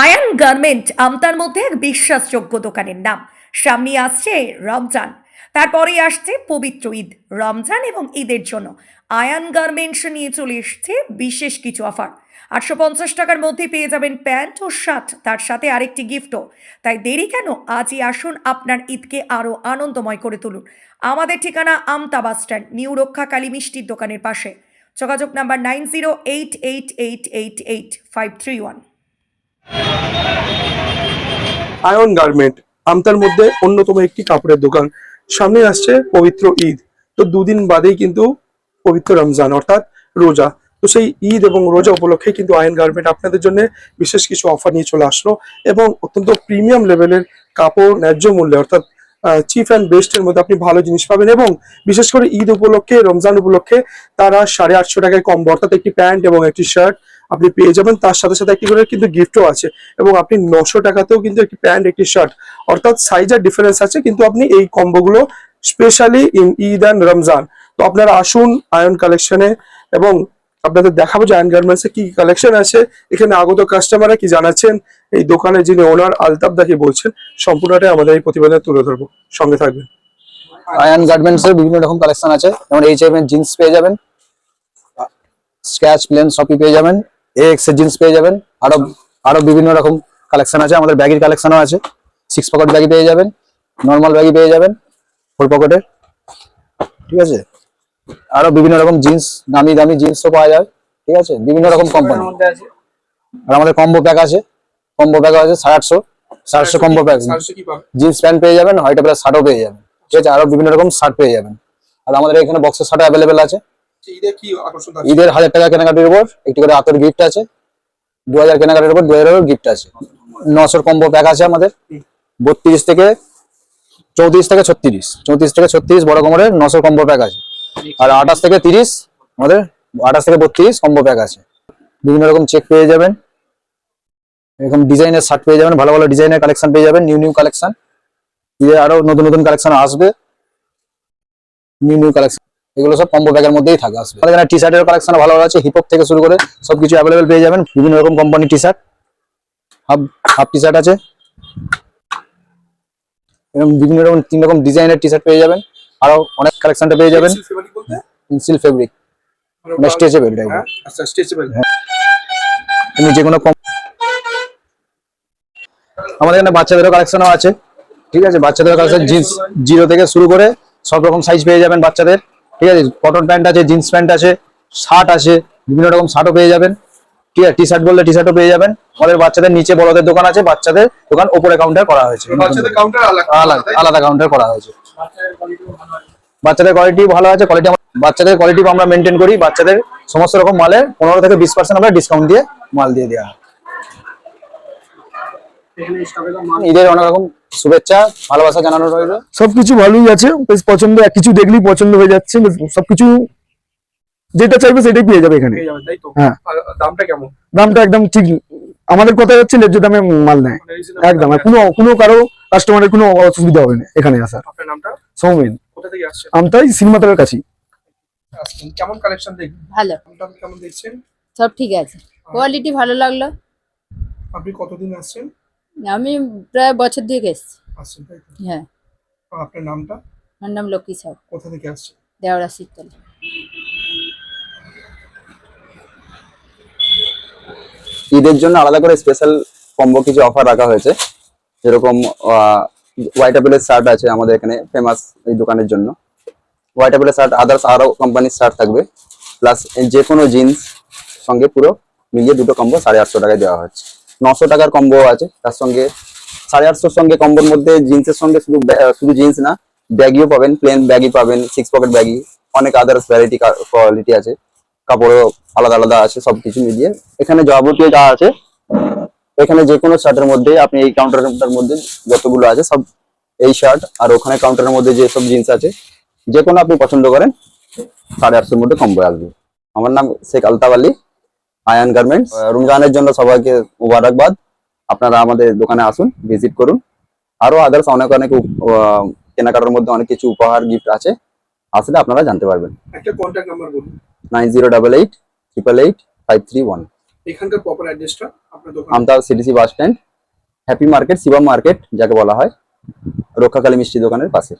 Ayaan garment আমতার মধ্যে এক বিশ্বাসযোগ্য দোকানের নাম। সামনে আসছে রমজান। তারপরে আসছে পবিত্র ঈদ, রমজান এবং ঈদের জন্য। আয়ান গার্মেন্টস নিয়ে চলে এসছে বিশেষ কিছু অফার। আটশো পঞ্চাশ টাকার মধ্যে পেয়ে যাবেন প্যান্ট ও শার্ট, তার সাথে আরেকটি গিফটও। তাই দেরি কেন? আজই আসুন আপনার ঈদকে আরও আনন্দময় করে তুলুন। আমাদের ঠিকানা Amta bus stand, new Rakshakali মিষ্টির দোকানের পাশে। যোগাযোগ number nine zero eight eight eight eight eight five three one. Ayan garment আমতার মধ্যে অন্যতম একটি কাপড়ের দোকান। সামনে আসছে পবিত্র ঈদ। তো দুদিন বাদেই কিন্তু পবিত্র রমজান, অর্থাৎ রোজা। তো সেই ঈদ এবং রোজা উপলক্ষে কিন্তু আয়ন গার্মেন্ট আপনাদের জন্য বিশেষ কিছু অফার নিয়ে চলে আসলো এবং অত্যন্ত প্রিমিয়াম লেভেলের কাপড় ন্যায্য মূল্যে, অর্থাৎ চিফ অ্যান্ড বেস্টের মধ্যে আপনি ভালো জিনিস পাবেন এবং বিশেষ করে ঈদ উপলক্ষে, রমজান উপলক্ষে তারা সাড়ে আটশো টাকায় কম অর্থাৎ একটি প্যান্ট এবং একটি শার্ট আপনি পেয়ে যাবেন। তার সাথে সাথে একটি করে কিন্তু গিফটও আছে এবং আপনি নশো টাকাতেও কিন্তু একটি প্যান্ট একটি শার্ট অর্থাৎ সাইজের ডিফারেন্স আছে, কিন্তু আপনি এই কম্বোগুলো specially in Eid and Ramzan তো আপনারা আসুন আয়ন কালেকশনে এবং আপনাদের দেখাবো যে আয়ন গার্মেন্টসে কি কালেকশন আছে। এখানে আগত কাস্টমাররা কি জানাচ্ছেন? এই দোকানে যিনি ওনার আলতাফ দাকে বলছেন? সম্পূর্ণটাই আমাদের এই প্রতিবেদনে তুলে ধরবো। সঙ্গে থাকবেন। আয়ান গার্মেন্টস এর বিভিন্ন রকম কালেকশন আছে। যেমন এইচ এম জিন্স পেয়ে যাবেন। স্ক্যাচ প্লেন সবই পেয়ে যাবেন। এক্সের জিন্স পেয়ে যাবেন। আরও আরও বিভিন্ন রকম কালেকশন আছে। আমাদের ব্যাগের কালেকশনও আছে। সিক্স পকেট ব্যাগই পেয়ে যাবেন। নর্মাল ব্যাগই পেয়ে যাবেন। ফোর পকেটের ঠিক আছে? আরও বিভিন্ন রকম জিন্স দামি দামি জিন্সও পাওয়া যায়। ঠিক আছে? বিভিন্ন রকম কোম্পানি আর আমাদের কম্বো প্যাক আছে। কম্বো প্যাক আছে সাড়ে আটশো। সাড়ে আটশো কম্বো প্যাক জিন্স প্যান্ট পেয়ে যাবেন। হোয়াইট প্লাস শার্টও পেয়ে যাবেন। ঠিক আছে? আরও বিভিন্ন রকম শার্ট পেয়ে যাবেন। আর আমাদের এখানে বক্সের শার্ট অ্যাভেলেবেল আছে। ঈদের হাজার টাকা কেনাকাটির উপর একটি করে আতর গিফট আছে। দু হাজার কেনাকাটির উপর দু হাজারের গিফট আছে। নশোর কম্বো প্যাক আছে আমাদের। বত্রিশ থেকে চৌত্রিশ থেকে ছত্রিশ। চৌত্রিশ থেকে ছত্রিশ বড় কোমরের নশো কম্বো প্যাক আছে। আর আঠাশ থেকে তিরিশ আমাদের আঠাশ থেকে বত্রিশ কম্বো প্যাক আছে। বিভিন্ন রকম চেক পেয়ে যাবেন। এরকম ডিজাইনের শার্ট পেয়ে যাবেন। ভালো ভালো ডিজাইনের কালেকশন পেয়ে যাবেন। নিউ নিউ কালেকশন ঈদের আরও নতুন নতুন কালেকশন আসবে। নিউ নিউ কালেকশন এগুলো সব কম্বো ব্যাগের মধ্যেই থাকে আসবে। আমাদের এখানে টি শার্টের কালেকশন ভালো ভালো আছে হিপ হপ থেকে শুরু করে সবকিছু অ্যাভেলেবেল পেয়ে যাবেন। বিভিন্ন রকম company T shirt half half T shirt আছে। এরকম বিভিন্ন রকম তিন রকম ডিজাইনের টি শার্ট পেয়ে যাবেন। আরও অনেক কালেকশনটা পেয়ে যাবেন। পেন্সিল ফেব্রিক মানে স্ট্রেচেবল টাইপের আচ্ছা স্ট্রেচেবল তুমি যে কোনো আমাদের এখানে বাচ্চাদেরও কালেকশনও আছে। ঠিক আছে বাচ্চাদের কালেকশন জিন্স জিরো থেকে শুরু করে সব রকম সাইজ পেয়ে যাবেন বাচ্চাদের। ঠিক আছে? কটন প্যান্ট আছে জিন্স প্যান্ট আছে শার্ট আছে বিভিন্ন রকম শার্টও পেয়ে যাবেন। ঠিক আছে? টি শার্ট বললে টি শার্টও পেয়ে যাবেন। আমাদের বাচ্চাদের নিচে বড়দের দোকান আছে বাচ্চাদের দোকান ওপরে কাউন্টার করা হয়েছে। আলাদা আলাদা আলাদা কাউন্টার করা হয়েছে। বাচ্চাদের কোয়ালিটি ভালো আছে কোয়ালিটি বাচ্চাদের কোয়ালিটি আমরা মেনটেন করি। বাচ্চাদের সমস্ত রকম মালে পনেরো থেকে বিশ পার্সেন্ট আমরা ডিসকাউন্ট দিয়ে মাল দিয়ে দেওয়া হয়। ঈদের অনেক রকম শুভেচ্ছা ভালোবাসা জানানো রইল। সবকিছু ভালোই আছে বেশ পছন্দ এক কিছু দেখলেই পছন্দ হয়ে যাচ্ছে বেশ সবকিছু যেটা চাইবে সেটাই পেয়ে যাবে এখানে। পেয়ে তাই তো? হ্যাঁ। দামটা কেমন? দামটা একদম ঠিক আমাদের কথা হচ্ছে ন্যায্য দামে মাল নেয়। মানে একদম আর কোনো কোনো কারও কাস্টমারের কোনো অসুবিধা হবে না এখানে আসার। নামটা? সৌমেন। কোথা থেকে আসছেন? আমতাই সিনেমাটার কাছে কেমন কালেকশন দেখবেন ভালো। আপনি কেমন দেখছেন? সব ঠিক আছে। কোয়ালিটি ভালো লাগল। আপনি কতদিন আসছেন? আমি প্রায় বছর দিয়ে এসেছি। আসছেন তাই তো? হ্যাঁ। আপনার নামটা? আমার নাম লক্ষ্মী সাউ কোথা থেকে আসছেন? দেওড়া শীতল। ঈদের জন্য আলাদা করে স্পেশাল কম্বো কিছু অফার রাখা হয়েছে। যেরকম হোয়াইট অ্যাপেলের শার্ট আছে আমাদের এখানে ফেমাস এই দোকানের জন্য। হোয়াইট অ্যাপেলের শার্ট আদার্স আরও কোম্পানির শার্ট থাকবে। প্লাস যে কোনো জিন্স সঙ্গে পুরো মিলিয়ে দুটো কম্বো সাড়ে আটশো টাকায় দেওয়া হচ্ছে নশো টাকার কম্বো আছে। তার সঙ্গে সাড়ে আটশোর সঙ্গে কম্বোর মধ্যে জিন্সের সঙ্গে শুধু শুধু জিন্স না ব্যাগিও পাবেন প্লেন ব্যাগই পাবেন সিক্স পকেট ব্যাগই অনেক আদার্স ভ্যারাইটি কোয়ালিটি আছে। কাপড়ও আলাদা আলাদা আছে, সবকিছু মিলিয়ে। এখানে যাবতীয় যা আছে, এখানে যে কোনো শার্টের মধ্যে আপনি এই কাউন্টারটার মধ্যে যতগুলো আছে, সব এই শার্ট আর ওখানে কাউন্টারের মধ্যে যে সব জিন্স আছে যে কোনো আপনি পছন্দ করেন, সাড়ে আটশোর মধ্যে কম্বো আসবে। আমার নাম শেখ আলতাব আলী। আয়ান গার্মেন্টস রমজানের জন্য সবাইকে মুবারকবাদ। আপনারা আমাদের দোকানে আসুন ভিজিট করুন। আরও আদার্স অনেক অনেক কেনাকাটার মধ্যে অনেক কিছু উপহার গিফট আছে। আসলে আপনারা জানতে পারবেন। একটা কন্ট্যাক্ট নাম্বার বলুন। Nine zero double eight triple eight five three one এখানকার প্রপার অ্যাড্রেসটা আপনার দোকান। Amta CDC bus stand happy market Shivam market যাকে বলা হয়। রক্ষাকালী মিষ্টি দোকানের পাশে।